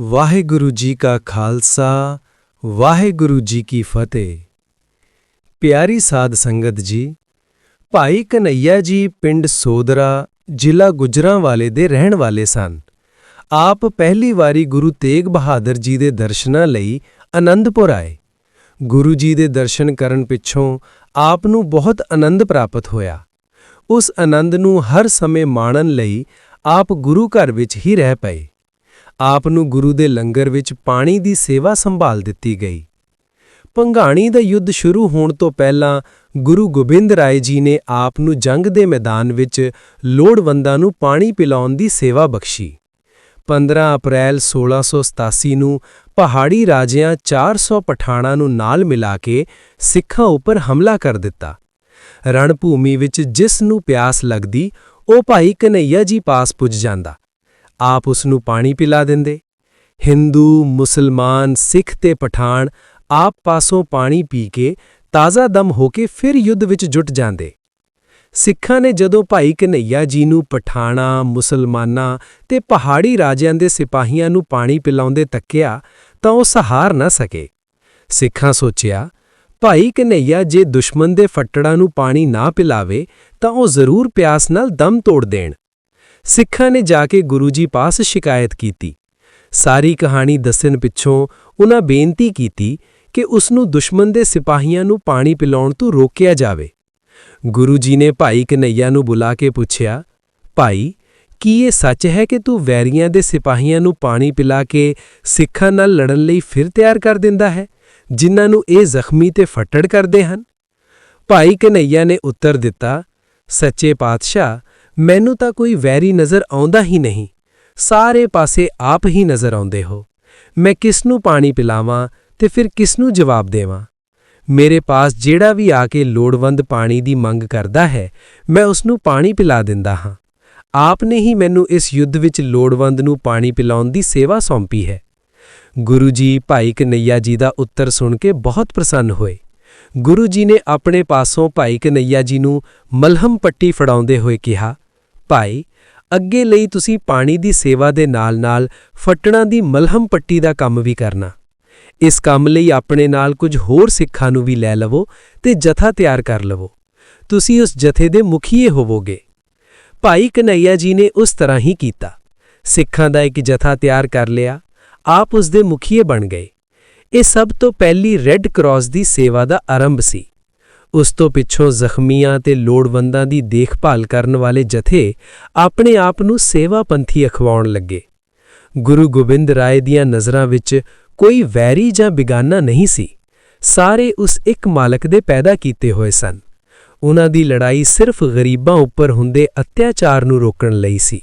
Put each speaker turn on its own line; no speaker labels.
ਵਾਹਿਗੁਰੂ ਜੀ ਕਾ ਖਾਲਸਾ, ਵਾਹਿਗੁਰੂ ਜੀ ਕੀ ਫਤਿਹ। ਪਿਆਰੀ ਸਾਧ ਸੰਗਤ ਜੀ, ਭਾਈ ਕਨਈਆ ਜੀ ਪਿੰਡ ਸੋਦਰਾ ਜ਼ਿਲ੍ਹਾ ਗੁਜਰਾਂਵਾਲੇ ਦੇ ਰਹਿਣ ਵਾਲੇ ਸਨ। ਆਪ ਪਹਿਲੀ ਵਾਰੀ ਗੁਰੂ ਤੇਗ ਬਹਾਦਰ ਜੀ ਦੇ ਦਰਸ਼ਨਾਂ ਲਈ ਆਨੰਦਪੁਰ ਆਏ। ਗੁਰੂ ਜੀ ਦੇ ਦਰਸ਼ਨ ਕਰਨ ਪਿੱਛੋਂ ਆਪ ਨੂੰ ਬਹੁਤ ਆਨੰਦ ਪ੍ਰਾਪਤ ਹੋਇਆ। ਉਸ ਆਨੰਦ ਨੂੰ ਹਰ ਸਮੇਂ ਮਾਣਨ ਲਈ ਆਪ ਗੁਰੂ ਘਰ ਵਿੱਚ ਹੀ ਰਹਿ ਪਏ। ਆਪ ਨੂੰ ਗੁਰੂ ਦੇ ਲੰਗਰ ਵਿੱਚ ਪਾਣੀ ਦੀ ਸੇਵਾ ਸੰਭਾਲ ਦਿੱਤੀ ਗਈ। ਪੰਘਾਣੀ ਦਾ ਯੁੱਧ ਸ਼ੁਰੂ ਹੋਣ ਤੋਂ ਪਹਿਲਾਂ ਗੁਰੂ ਗੋਬਿੰਦ ਰਾਏ ਜੀ ਨੇ ਆਪ ਨੂੰ ਜੰਗ ਦੇ ਮੈਦਾਨ ਵਿੱਚ ਲੋੜਵੰਦਾਂ ਨੂੰ ਪਾਣੀ ਪਿਲਾਉਣ ਦੀ ਸੇਵਾ ਬਖਸ਼ੀ। 15 ਅਪ੍ਰੈਲ 1687 ਨੂੰ ਪਹਾੜੀ ਰਾਜਿਆਂ 400 ਪਠਾਣਾਂ ਨੂੰ ਨਾਲ ਮਿਲਾ ਕੇ ਸਿੱਖਾਂ ਉੱਪਰ ਹਮਲਾ ਕਰ ਦਿੱਤਾ। ਰਣਭੂਮੀ ਵਿੱਚ ਜਿਸ ਨੂੰ ਪਿਆਸ ਲੱਗਦੀ, ਉਹ ਭਾਈ ਕਨਈਆ ਜੀ ਪਾਸ ਪੁੱਜ ਜਾਂਦਾ। ਆਪ ਉਸ ਨੂੰ ਪਾਣੀ ਪਿਲਾ ਦਿੰਦੇ। ਹਿੰਦੂ, ਮੁਸਲਮਾਨ, ਸਿੱਖ ਤੇ ਪਠਾਨ ਆਪ ਪਾਸੋਂ ਪਾਣੀ ਪੀ ਕੇ ਤਾਜ਼ਾ ਦਮ ਹੋ ਕੇ ਫਿਰ ਯੁੱਧ ਵਿੱਚ ਜੁਟ ਜਾਂਦੇ। ਸਿੱਖਾਂ ਨੇ ਜਦੋਂ ਭਾਈ ਕਨਈਆ ਜੀ ਨੂੰ ਪਠਾਣਾ, ਮੁਸਲਮਾਨਾਂ ਤੇ ਪਹਾੜੀ ਰਾਜਿਆਂ ਦੇ ਸਿਪਾਹੀਆਂ ਨੂੰ ਪਾਣੀ ਪਿਲਾਉਂਦੇ ਤੱਕਿਆ ਤਾਂ ਉਹ ਸਹਾਰ ਨਾ ਸਕੇ। ਸਿੱਖਾਂ ਸੋਚਿਆ, ਭਾਈ ਕਨਈਆ ਜੇ ਦੁਸ਼ਮਣ ਦੇ ਫੱਟੜਾਂ ਨੂੰ ਪਾਣੀ ਨਾ ਪਿਲਾਵੇ ਤਾਂ ਉਹ ਜ਼ਰੂਰ ਪਿਆਸ ਨਾਲ ਦਮ ਤੋੜ ਦੇਣ। ਸਿੱਖਾਂ ਨੇ ਜਾ ਕੇ ਗੁਰੂ ਜੀ ਪਾਸ ਸ਼ਿਕਾਇਤ ਕੀਤੀ। ਸਾਰੀ ਕਹਾਣੀ ਦੱਸਣ ਪਿੱਛੋਂ ਉਹਨਾਂ ਬੇਨਤੀ ਕੀਤੀ ਕਿ ਉਸ ਨੂੰ ਦੁਸ਼ਮਣ ਦੇ ਸਿਪਾਹੀਆਂ ਨੂੰ ਪਾਣੀ ਪਿਲਾਉਣ ਤੋਂ ਰੋਕਿਆ ਜਾਵੇ। ਗੁਰੂ ਜੀ ਨੇ ਭਾਈ ਕਨਈਆ ਨੂੰ ਬੁਲਾ ਕੇ ਪੁੱਛਿਆ, ਭਾਈ, ਕੀ ਇਹ ਸੱਚ ਹੈ ਕਿ ਤੂੰ ਵੈਰੀਆਂ ਦੇ ਸਿਪਾਹੀਆਂ ਨੂੰ ਪਾਣੀ ਪਿਲਾ ਕੇ ਸਿੱਖਾਂ ਨਾਲ ਲੜਨ ਲਈ ਫਿਰ ਤਿਆਰ ਕਰ ਦਿੰਦਾ ਹੈ, ਜਿਨ੍ਹਾਂ ਨੂੰ ਇਹ ਜ਼ਖਮੀ ਤੇ ਫੱਟੜ ਕਰਦੇ ਹਨ? ਭਾਈ ਕਨਈਆ ਨੇ ਉੱਤਰ ਦਿੱਤਾ, ਸੱਚੇ ਪਾਤਸ਼ਾਹ ਮੈਨੂੰ ਤਾਂ ਕੋਈ ਵੈਰੀ ਨਜ਼ਰ ਆਉਂਦਾ ਹੀ ਨਹੀਂ। ਸਾਰੇ ਪਾਸੇ ਆਪ ਹੀ ਨਜ਼ਰ ਆਉਂਦੇ ਹੋ। ਮੈਂ ਕਿਸ ਨੂੰ ਪਾਣੀ ਪਿਲਾਵਾਂ ਤੇ ਫਿਰ ਕਿਸ ਨੂੰ ਜਵਾਬ ਦੇਵਾਂ? ਮੇਰੇ ਪਾਸ ਜਿਹੜਾ ਵੀ ਆ ਕੇ ਲੋੜਵੰਦ ਪਾਣੀ ਦੀ ਮੰਗ ਕਰਦਾ ਹੈ, ਮੈਂ ਉਸ ਨੂੰ ਪਾਣੀ ਪਿਲਾ ਦਿੰਦਾ ਹਾਂ। ਆਪ ਨੇ ਹੀ ਮੈਨੂੰ ਇਸ ਯੁੱਧ ਵਿੱਚ ਲੋੜਵੰਦ ਨੂੰ ਪਾਣੀ ਪਿਲਾਉਣ ਦੀ ਸੇਵਾ ਸੌਂਪੀ ਹੈ। ਗੁਰੂ ਜੀ ਭਾਈ ਕਨਈਆ ਜੀ ਦਾ ਉੱਤਰ ਸੁਣ ਕੇ ਬਹੁਤ ਪ੍ਰਸੰਨ ਹੋਏ। ਗੁਰੂ ਜੀ ਨੇ ਆਪਣੇ ਪਾਸੋਂ ਭਾਈ ਕਨਈਆ ਜੀ ਨੂੰ ਮਲਹਮ ਪੱਟੀ ਫੜਾਉਂਦੇ ਹੋਏ ਕਿਹਾ ਭਾਈ, ਅੱਗੇ ਲਈ ਤੁਸੀਂ ਪਾਣੀ ਦੀ ਸੇਵਾ ਦੇ ਨਾਲ-ਨਾਲ ਫਟਣਾ ਦੀ ਮਲਹਮ ਪੱਟੀ ਦਾ ਕੰਮ ਵੀ ਕਰਨਾ। ਇਸ ਕੰਮ ਲਈ ਆਪਣੇ ਨਾਲ ਕੁਝ ਹੋਰ ਸਿੱਖਾਂ ਨੂੰ ਵੀ ਲੈ ਲਵੋ ਤੇ ਜਥਾ ਤਿਆਰ ਕਰ ਲਵੋ। ਤੁਸੀਂ ਉਸ ਜਥੇ ਦੇ ਮੁਖੀਏ ਹੋਵੋਗੇ। ਭਾਈ ਕਨਈਆ ਜੀ ਨੇ ਉਸ ਤਰ੍ਹਾਂ ਹੀ ਕੀਤਾ। ਸਿੱਖਾਂ ਦਾ ਇੱਕ ਜਥਾ ਤਿਆਰ ਕਰ ਲਿਆ, ਆਪ ਉਸ ਦੇ ਮੁਖੀਏ ਬਣ ਗਏ। ਇਹ ਸਭ ਤੋਂ ਪਹਿਲੀ ਰੈੱਡ ਕਰਾਸ ਦੀ ਸੇਵਾ ਦਾ ਆਰੰਭ ਸੀ। ਉਸ ਤੋਂ ਪਿੱਛੋਂ ਜ਼ਖਮੀਆਂ ਤੇ ਲੋੜਵੰਦਾਂ ਦੀ ਦੇਖਭਾਲ ਕਰਨ ਵਾਲੇ ਜਥੇ ਆਪਣੇ ਆਪ ਨੂੰ ਸੇਵਾਪੰਥੀ ਅਖਵਾਉਣ ਲੱਗੇ। ਗੁਰੂ ਗੋਬਿੰਦ ਰਾਏ ਦੀਆਂ ਨਜ਼ਰਾਂ ਵਿੱਚ ਕੋਈ ਵੈਰੀ ਜਾਂ ਬਿਗਾਨਾ ਨਹੀਂ ਸੀ। ਸਾਰੇ ਉਸ ਇੱਕ ਮਾਲਕ ਦੇ ਪੈਦਾ ਕੀਤੇ ਹੋਏ ਸਨ। ਉਹਨਾਂ ਦੀ ਲੜਾਈ ਸਿਰਫ ਗਰੀਬਾਂ ਉੱਪਰ ਹੁੰਦੇ ਅਤਿਆਚਾਰ ਨੂੰ ਰੋਕਣ ਲਈ ਸੀ।